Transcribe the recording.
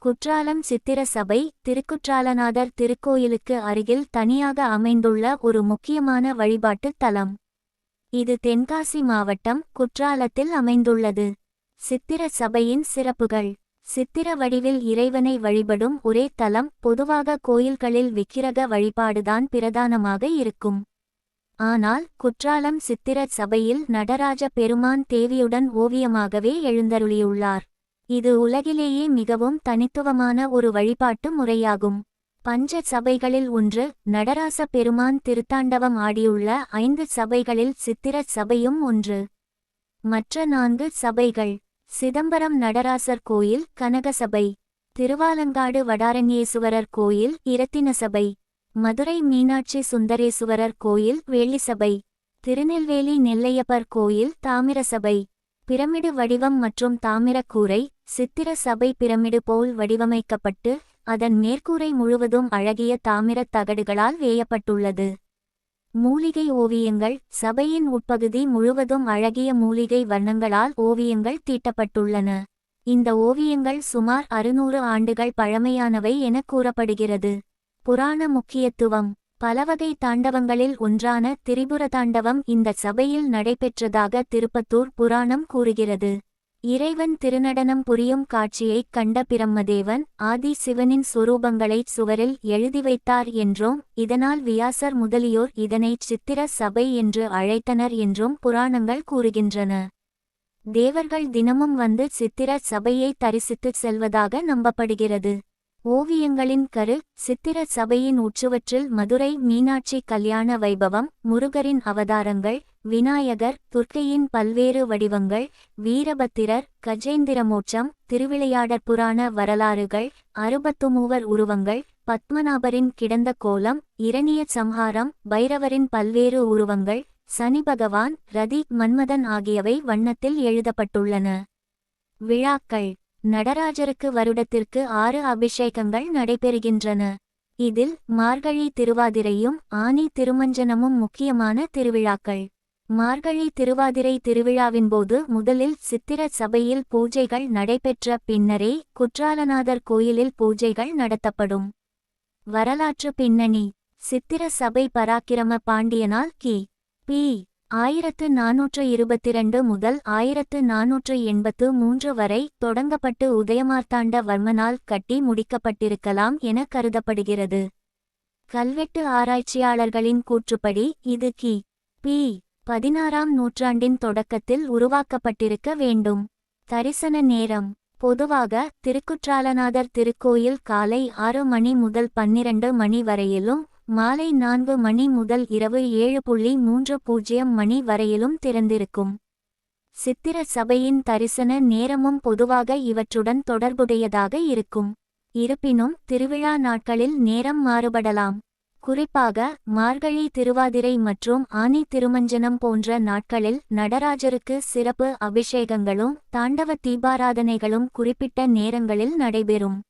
குற்றாலம் சித்திர சபை திருக்குற்றாலநாதர் திருக்கோயிலுக்கு அருகில் தனியாக அமைந்துள்ள ஒரு முக்கியமான வழிபாட்டுத் தலம். இது தென்காசி மாவட்டம் குற்றாலத்தில் அமைந்துள்ளது. சித்திர சபையின் சிறப்புகள். சித்திர வடிவில் இறைவனை வழிபடும் ஒரே தலம் பொதுவாக கோயில்களில் விக்கிரக வழிபாடுதான் பிரதானமாக இருக்கும். ஆனால் குற்றாலம் சித்திர சபையில் நடராஜ பெருமான் தேவியுடன் ஓவியமாகவே எழுந்தருளியுள்ளார். இது உலகிலேயே மிகவும் தனித்துவமான ஒரு வழிபாட்டு முறையாகும். பஞ்ச சபைகளில் ஒன்று நடராச பெருமான் திருத்தாண்டவம் ஆடியுள்ள ஐந்து சபைகளில் சித்திர சபையும் ஒன்று. மற்ற நான்கு சபைகள் சிதம்பரம் நடராசர் கோயில் கனகசபை திருவாலங்காடு வடாரண்யேசுவரர் கோயில் இரத்தின சபை மதுரை மீனாட்சி சுந்தரேசுவரர் கோயில் வேள்ளிசபை திருநெல்வேலி நெல்லையப்பர் கோயில் தாமிரசபை பிரமிடு வடிவம் மற்றும் தாமிரக்கூரை சித்திர சபை பிரமிடு போல் வடிவமைக்கப்பட்டு அதன் மேற்கூரை முழுவதும் அழகிய தாமிரத் தகடுகளால் வேயப்பட்டுள்ளது. மூலிகை ஓவியங்கள் சபையின் உட்பகுதி முழுவதும் அழகிய மூலிகை வண்ணங்களால் ஓவியங்கள் தீட்டப்பட்டுள்ளன. இந்த ஓவியங்கள் சுமார் அறுநூறு ஆண்டுகள் பழமையானவை என கூறப்படுகிறது. புராண முக்கியத்துவம். பலவகை தாண்டவங்களில் ஒன்றான திரிபுர தாண்டவம் இந்த சபையில் நடைபெற்றதாக திருப்பத்தூர் புராணம் கூறுகிறது. இறைவன் திருநடனம் புரியும் காட்சியைக் கண்ட பிரம்மதேவன் ஆதி சிவனின் சுரூபங்களைச் சுவரில் எழுதி வைத்தார் என்றும் இதனால் வியாசர் முதலியோர் இதனைச் சித்திர சபை என்று அழைத்தனர் என்றும் புராணங்கள் கூறுகின்றன. தேவர்கள் தினமும் வந்து சித்திர சபையை தரிசித்துச் செல்வதாக நம்பப்படுகிறது. ஓவியங்களின் கரு சித்திர சபையின் உச்சுவற்றில் மதுரை மீனாட்சி கல்யாண வைபவம் முருகரின் அவதாரங்கள் விநாயகர் துர்க்கையின் பல்வேறு வடிவங்கள் வீரபத்திரர் கஜேந்திரமோட்சம் திருவிளையாடற் புராண வரலாறுகள் அறுபத்துமூவர் உருவங்கள் பத்மநாபரின் கிடந்த கோலம் இரணிய சம்ஹாரம் பைரவரின் பல்வேறு உருவங்கள் சனி பகவான் ரதி மன்மதன் ஆகியவை வண்ணத்தில் எழுதப்பட்டுள்ளன. விழாக்கள் நடராஜருக்கு வருடத்திற்கு ஆறு அபிஷேகங்கள் நடைபெறுகின்றன. இதில் மார்கழி திருவாதிரையும் ஆனி திருமஞ்சனமும் முக்கியமான திருவிழாக்கள். மார்கழி திருவாதிரை திருவிழாவின்போது முதலில் சித்திர சபையில் பூஜைகள் நடைபெற்ற பின்னரே குற்றாலநாதர் கோயிலில் பூஜைகள் நடத்தப்படும். வரலாற்று பின்னணி சித்திர சபை பராக்கிரம பாண்டியனால் கி. பி. ஆயிரத்து நாநூற்று இருபத்திரண்டு முதல் ஆயிரத்து நாநூற்று எண்பத்து மூன்று வரை தொடங்கப்பட்டு உதயமார்த்தாண்ட வர்மனால் கட்டி முடிக்கப்பட்டிருக்கலாம் என கருதப்படுகிறது. கல்வெட்டு ஆராய்ச்சியாளர்களின் கூற்றுப்படி இது கி. பி. பதினாறாம் நூற்றாண்டின் தொடக்கத்தில் உருவாக்கப்பட்டிருக்க வேண்டும். தரிசன நேரம். பொதுவாக திருக்குற்றாலநாதர் திருக்கோயில் காலை ஆறு மணி முதல் பன்னிரண்டு மணி வரையிலும் மாலை நான்கு மணி முதல் இரவு ஏழு புள்ளி மூன்று பூஜ்ஜியம் மணி வரையிலும் திறந்திருக்கும். சித்திர சபையின் தரிசன நேரமும் பொதுவாக இவற்றுடன் தொடர்புடையதாக இருக்கும். இருப்பினும் திருவிழா நாட்களில் நேரம் மாறுபடலாம். குறிப்பாக மார்கழி திருவாதிரை மற்றும் ஆனி திருமஞ்சனம் போன்ற நாட்களில் நடராஜருக்கு சிறப்பு அபிஷேகங்களும் தாண்டவ தீபாராதனைகளும் குறிப்பிட்ட நேரங்களில் நடைபெறும்.